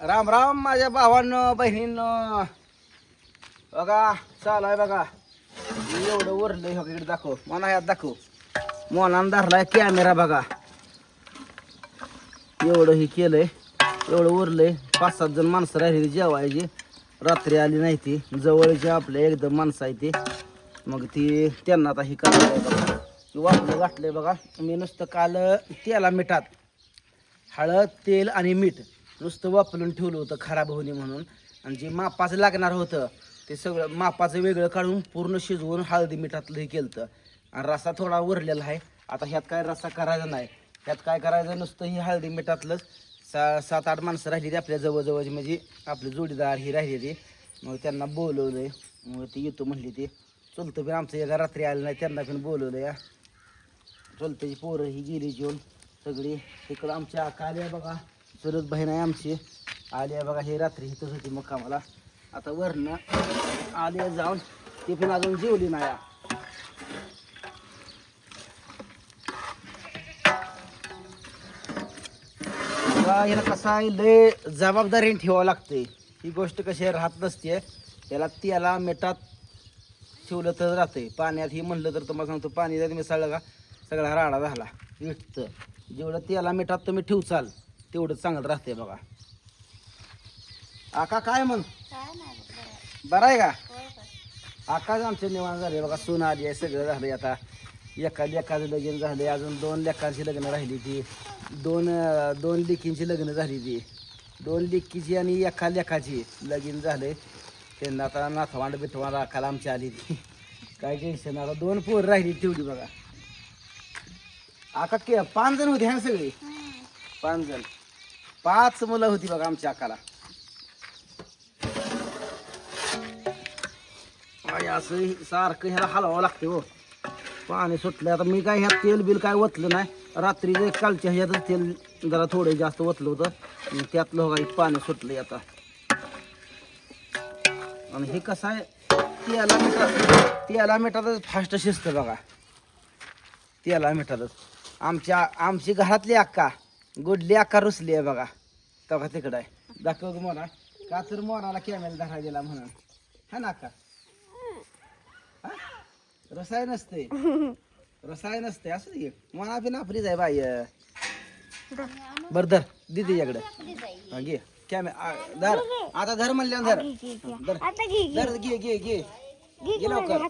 राम राम माझ्या भावानं बहिणीनं. बघा चालू आहे बघा. मी एवढं वरलंय हो इकडे दाखव. मना ह्यात दाखव. मोनानं धरलाय कॅमेरा बघा. एवढं हे केलंय एवढं उरलंय. पाच सात जण माणसं राहिली जेवायची. रात्री आली नाही ती. जवळची आपल्या एकदम माणसं आहे ती. मग ती त्यांना आता हे करायला बघा. ती वाटलं गाठलंय बघा. मी नुसतं काल तेला मिठात. हळद तेल आणि मीठ. नुसतं वापरून ठेवलं होतं खराब होणे म्हणून. आणि जे मापाचं लागणार होतं ते सगळं मापाचं वेगळं काढून पूर्ण शिजवून हळदी मिठातलं हे केलं आणि रसा थोडा उरलेला आहे. आता ह्यात काय रसा करायचा नाही. ह्यात काय करायचं? नुसतं ही हळदी मिठातलंच. सा सात आठ माणसं राहिली आपल्या जवळजवळची. म्हणजे आपले जोडीदार ही राहिलेली मग त्यांना बोलवलंय. मग ती येतो म्हणली ती. चलतं पण आमचं एका रात्री आलं नाही. त्यांना पण बोलवलं या. जी पोरं ही गेली जेवण. सगळी. इकडं आमच्या काल्या बघा. चलत बहीण आहे आमची. आल्या बघा हे रात्री इथंच होती मग कामाला. आता वरनं आल्या जाऊन. ती पण अजून जेवली नाही. याला कसं आहे लय जबाबदारीने ठेवावं लागते ही गोष्ट कशी राहत नसते. त्याला त्याला मिठात ठेवलं तर राहते पाण्यात ही म्हणलं तर तुम्हाला सांगतो पाणी जर मिसळलं का सगळा राडा झाला. विटतं जेवढं त्याला मिठात तुम्ही ठेवचाल तेवढं चांगलं राहते बघा. आका काय मग बरं आहे. का? आकाच आमचे निवाण झाले बघा सून आली आहे सगळं झालंय आता. एका लेकाचं लगीन झाले अजून दोन लेकांची लग्न राहिली ती. दोन दोन लेकींची लग्न झाली ती. दोन लेकीची आणि एका लेकाची लगीन झाले त्यांना आता नाथवांड बिथवांड राखायला आमची आली ती. काय टेन्शन आता दोन पोर राहिली तेवढी बघा. आका के पाच जण होते ह्या सगळी? पाच जण पाच मुलं होती बघा आमच्या अकाला. असं सारखं ह्याला हलवावं लागते हो. पाणी सुटलं आता मी काय ह्यात तेल बिल काय ओतलं नाही. रात्री कालच्या ह्यातच तेल जरा थोडं जास्त ओतलं होतं. आणि त्यातलं हो काही पाणी सुटलं आता. आणि हे कसं आहे? तेला मिठात तेला मिठातच फास्ट शिजतं बघा. तेला मिठातच आमच्या आमची घरातली अक्का गुडली अक्का रुसली आहे बघा. तेव्हा तिकडं आहे. दाखव ग मोना का तर मोनाला कॅमेरा धरा दिला म्हणून. हा ना हा? रसाय नसते. रसाय नसते. असं घे मना बी नापरीच आहे बाई. बर धर. दिदी याकडे. हा, घे. कॅमेरा धर. आता धर म्हणल्यावर धर. धर. धर घे घे घे. घे लवकर.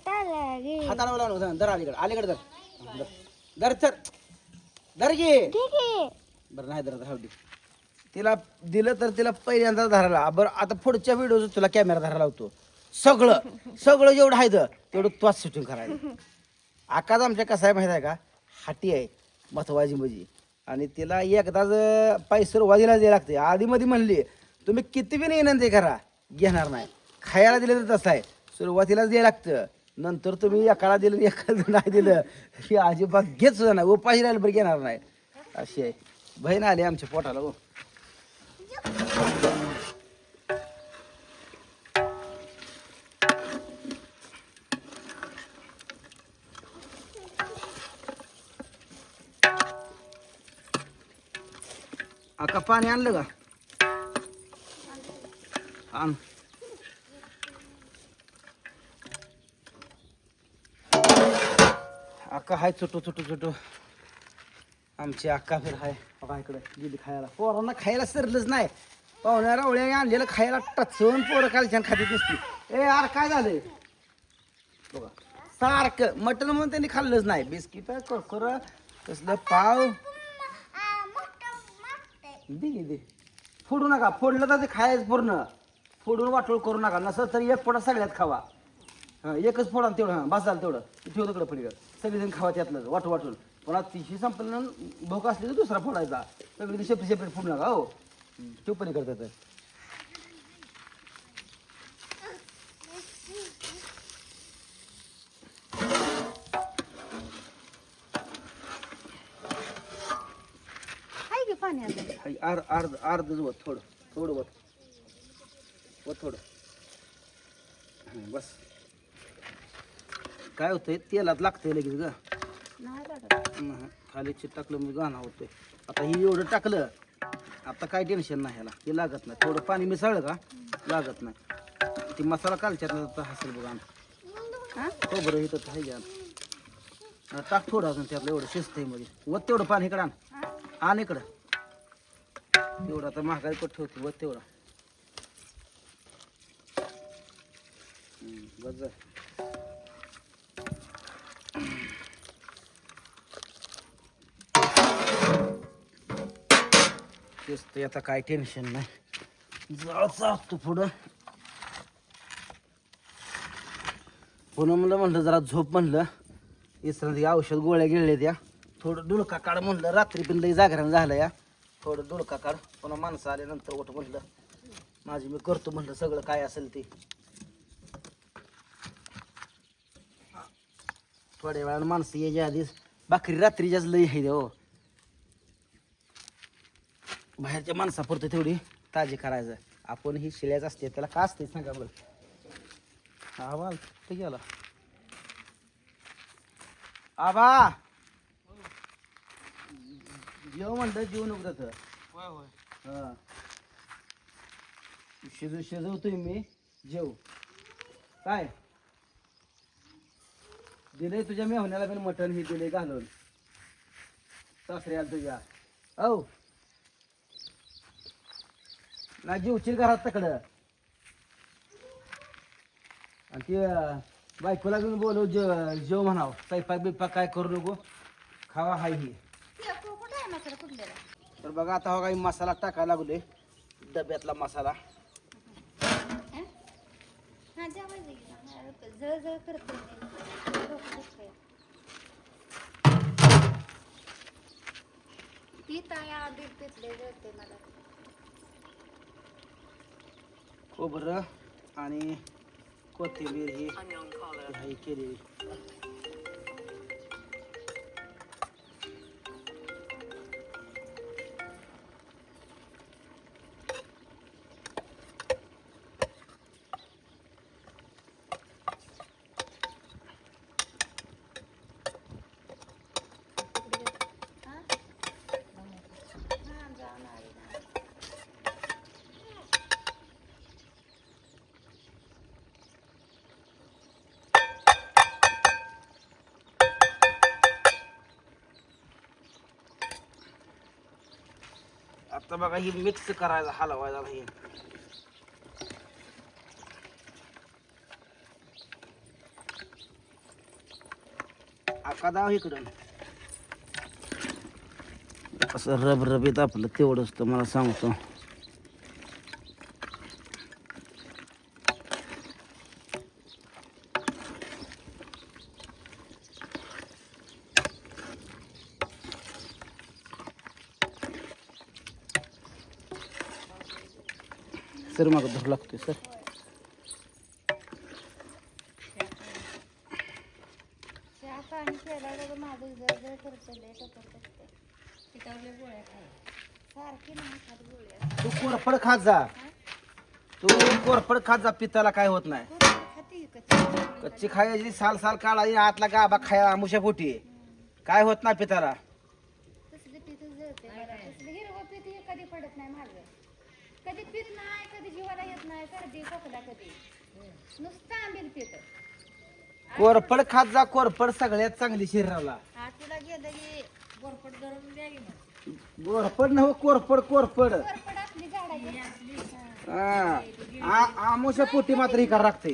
हाताला लावून धर धर अलीकडे. अलीकडे धर धर धर धर घे. बरं नाही धरत राहू दे. तिला दिलं तर तिला पहिल्यांदा धरायला. बरं आता पुढच्या व्हिडिओ तुला कॅमेरा धरायला लावतो. सगळं सगळं जेवढं आहे तेवढं त्वाच शूटिंग करायचं आकाच आमच्या कसा आहे माहीत आहे का? हाटी आहे महत्वाची म्हणजे आणि तिला एकदाच पैसे सुरुवातीला द्यायला लागते. आधीमध्ये म्हणली तुम्ही किती बी विनंती करा घेणार नाही. खायला दिलं तर तसं आहे. सुरुवातीलाच द्यायला लागतं. नंतर तुम्ही एकाला दिलं एकाला नाही दिलं. ही अजिबात घेत सुद्धा नाही. उपाशी राहिलं बरं घेणार नाही. अशी आहे. बहीण आली आमच्या पोटाला हो अका पाणी आणलं का? आण. अका हाय चुटू चुटू चुटू. आमची अक्का फिर हाय. बघा इकडे गेली खायला. पोरांना खायला सरलंच नाही. पाहुण्या रावळ्याने आणलेलं खायला टचवून पोरं कालच्या खाती दिसती. ए यार काय झालंय? बघा. सारखं मटण म्हणून त्यांनी खाल्लंच नाही. बिस्किट कोकर कसलं पाव. दे दे फोडू नका. फोडलं तर ते खायचं पूर्ण. फोडून वाटोळ करू नका. नसं तर एक फोडा सगळ्यात खावा. हां एकच फोडा तेवढं. हां तेवढं. ठेवलं ठेव तिकडं पलीकडं. सगळेजण खावा त्यातलं. वाटू वाटून पण तिशी संपलं भोक असली तर दुसरा फोडायचा. सगळी सेपरेट सेपरेट फोडू नका हो? ठेव पलीकडं तर. हाय की पाणी आता? हाय, अर्ध अर्ध वत थोडं थोडं वत. वत थोडं. हां बस. काय होतंय? तेलात लागतंय लगेच ग. नाही हं, खाली चिट टाकलं मी गाणं होतोय आता ही एवढं टाकलं आता काय टेन्शन नाही ह्याला. ते लागत नाही. थोडं पाणी मिसळलं का लागत नाही. ती मसाला कालच्यात हसेल बघा हा? खोबरं इथं आहे घ्या. आता टाक थोडं अजून त्यातलं एवढं शिस्त मध्ये. वत तेवढं पाणी इकडं आण. हा? आण इकडं. एवढं आता महागाई पट ठेवते वत तेवढं. बस तेच ते आता काय टेन्शन नाही. जाळ असतो पुढं. पुन्हा म्हणलं म्हणलं जरा झोप म्हणलं. इसरांचं औषध गोळ्या गिळल्या त्या. थोडं डुलका काढ म्हणलं. रात्री पण लई जागरण झालं या. थोडं डुलका काढ. पुन्हा माणसं आल्यानंतर ओठ म्हणलं. माझी मी करतो म्हणलं. सगळं काय असेल ते. थोड्या वेळानं माणसं यायच्या आधीच. भाकरी रात्रीच्याच लई आहे हो. बाहेरच्या माणसापुरतं तेवढी ताजी करायचं. आपण ही शिळ्याच असते त्याला का असते सांगा बरं. आबा ते गेला. आबा! जेव म्हणलं जेव नको त्याचं हा. शिजू शिजवतोय मी जेव. काय? दिले तुझ्या मेहण्याला पण मटण हे दिले घालून. सासऱ्याला तुझ्या. औ. ना जेवशील घरात तकडं. आणि ते बायकोला घेऊन बोलव जेव जेव म्हणाव. स्वयंपाक बिपाक काय करू नको खावा हाय ही. तर बघा आता हो काही मसाला टाकायला लागलोय डब्यातला मसाला. ती ताई आधी पितले जळते मला. खोबरं आणि कोथिंबीर ही केलेली. आता बघा ही मिक्स करायला हलवायला हे आका दाव इकडं असं रबरबीत आपलं तेवढंच तर मला सांगतो. सर मग धरू लागतोय सर. खात तू कोरफड खात जा. तू कोरफड खात जा पित्याला काय होत नाही. कच्ची? खायची साल साल काढायची आतला गाबा खाया आमुषा पोटी काय होत नाही पिताला कधी पडत नाही माझं कधी पित नाही. नाही सर्दी खोकला कधी? नुसतं आंबील पित कोरफड खात जा कोरफड सगळ्यात चांगली शरीराला. गेलं की द्यावी मग. कोरफड नव कोरफड कोरफड. गोरपड असली झाडाची हा आ- आमुषा पोटी मात्र ही करा लागते